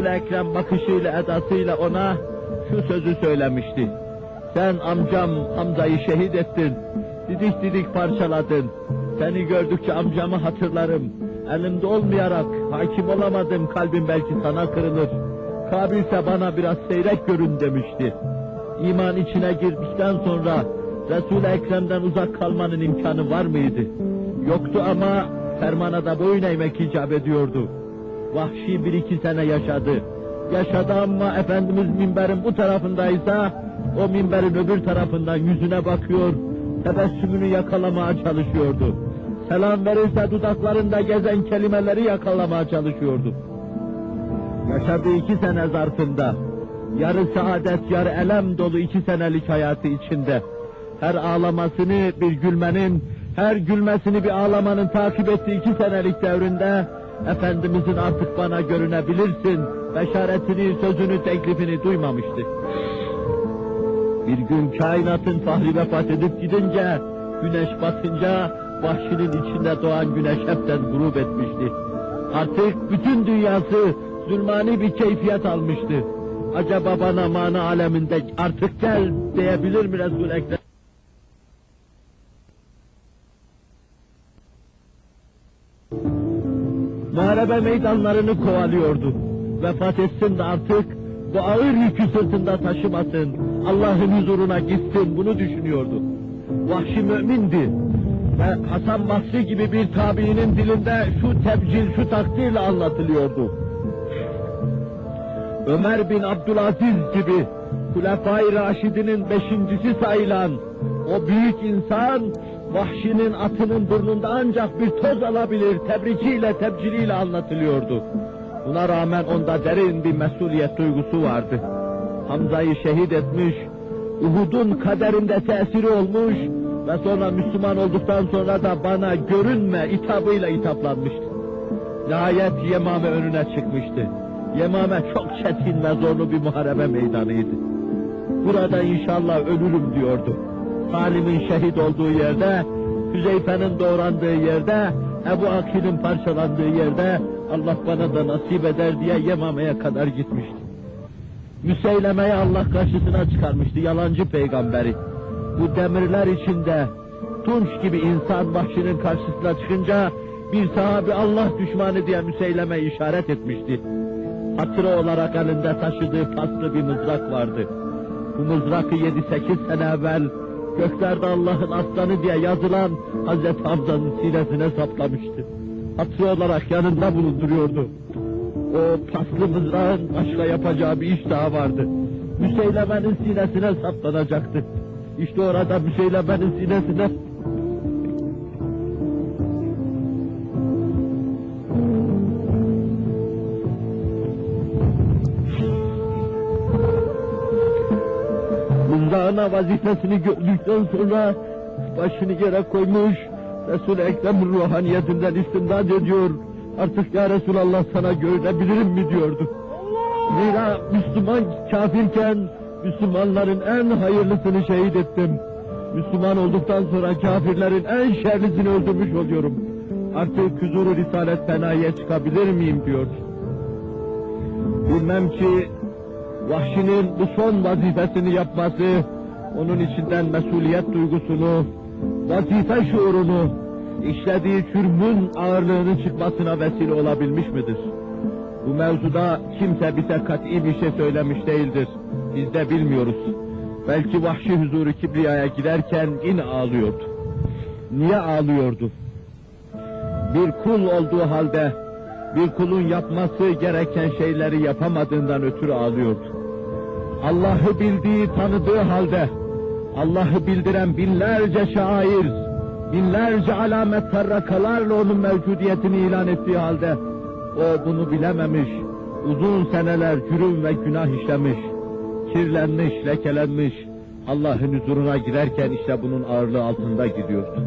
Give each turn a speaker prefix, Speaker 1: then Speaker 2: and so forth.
Speaker 1: Ekrem bakışıyla edasıyla ona şu sözü söylemişti. Sen amcam Hamza'yı şehit ettin. Didik didik parçaladın. Seni gördükçe amcamı hatırlarım. Elimde olmayarak hakim olamadım. Kalbim belki sana kırılır. Kabilse bana biraz seyrek görün demişti. İman içine girdikten sonra Resul-i Ekrem'den uzak kalmanın imkanı var mıydı? Yoktu ama fermana da boyun eğmek icap ediyordu. Vahşi bir iki sene yaşadı. Yaşadı ama Efendimiz minberin bu tarafındaysa o minberin öbür tarafından yüzüne bakıyor, tebessümünü yakalamaya çalışıyordu. Selam verirse dudaklarında gezen kelimeleri yakalamaya çalışıyordu. Yaşadığı iki sene zarfında, yarı saadet, yarı elem dolu iki senelik hayatı içinde, her ağlamasını bir gülmenin, her gülmesini bir ağlamanın takip ettiği iki senelik devrinde, Efendimizin artık bana görünebilirsin, beşaretini, sözünü, teklifini duymamıştı. Bir gün kainatın fahri vefat edip gidince, güneş batınca, vahşinin içinde doğan güneş hepten grup etmişti. Artık bütün dünyası zulmani bir keyfiyet almıştı. Acaba bana mana aleminde artık gel diyebilir mi Resul-i Ekrem? Muharebe meydanlarını kovalıyordu. Vefat etsin de artık bu ağır yükü sırtında taşımasın. Allah'ın huzuruna gitsin bunu düşünüyordu. Vahşi mümindi. Ve Hasan Basri gibi bir tabiinin dilinde şu tebcil, şu takdirle anlatılıyordu. Ömer bin Abdülaziz gibi Hulefai Raşidinin beşincisi sayılan o büyük insan vahşinin atının burnunda ancak bir toz alabilir tebrikiyle tebciliyle anlatılıyordu. Buna rağmen onda derin bir mesuliyet duygusu vardı. Hamza'yı şehit etmiş, Uhud'un kaderinde tesiri olmuş ve sonra Müslüman olduktan sonra da bana görünme hitabıyla hitaplanmıştı. Nihayet Yemame önüne çıkmıştı. Yemame çok çetin ve zorlu bir muharebe meydanıydı. Burada inşallah ölürüm diyordu. Salim'in şehit olduğu yerde, Hüzeyfe'nin doğrandığı yerde, Ebu Akil'in parçalandığı yerde Allah bana da nasip eder diye Yemame'ye kadar gitmişti. Müseyleme'yi Allah karşısına çıkarmıştı, yalancı peygamberi. Bu demirler içinde Tunç gibi insan vahşinin karşısına çıkınca bir sahabi Allah düşmanı diye Müseyleme işaret etmişti. Hatıra olarak elinde taşıdığı paslı bir mızrak vardı. Bu mızrakı 7-8 sene evvel göklerde Allah'ın aslanı diye yazılan Hazreti Hamza'nın sinesine saplamıştı. Hatıra olarak yanında bulunduruyordu. O paslı mızrağın başka yapacağı bir iş daha vardı. Müseyleme'nin sinesine saplanacaktı. İşte orada Müseyleme'nin sinesine mızrağına vazifesini gördükten sonra başını yere koymuş, Resul-i Ekrem ruhaniyetinden istimdad ediyor. Artık ya Resulallah sana görünebilirim mi diyordu. Zira Müslüman kafirken Müslümanların en hayırlısını şehit ettim. Müslüman olduktan sonra kafirlerin en şerlisini öldürmüş oluyorum. Artık huzuru Risalet Fena'ya çıkabilir miyim diyor. Bilmem ki vahşinin bu son vazifesini yapması, onun içinden mesuliyet duygusunu, vazife şuurunu, işlediği çürmün ağırlığının çıkmasına vesile olabilmiş midir? Bu mevzuda kimse bize kat'i bir şey söylemiş değildir. Biz de bilmiyoruz. Belki vahşi huzuru kibriyaya giderken yine ağlıyordu. Niye ağlıyordu? Bir kul olduğu halde bir kulun yapması gereken şeyleri yapamadığından ötürü ağlıyordu. Allah'ı bildiği, tanıdığı halde Allah'ı bildiren binlerce şair, binlerce alamet tarrakalarla onun mevcudiyetini ilan ettiği halde o bunu bilememiş, uzun seneler cürüm ve günah işlemiş, kirlenmiş, lekelenmiş, Allah'ın huzuruna girerken işte bunun ağırlığı altında gidiyordu.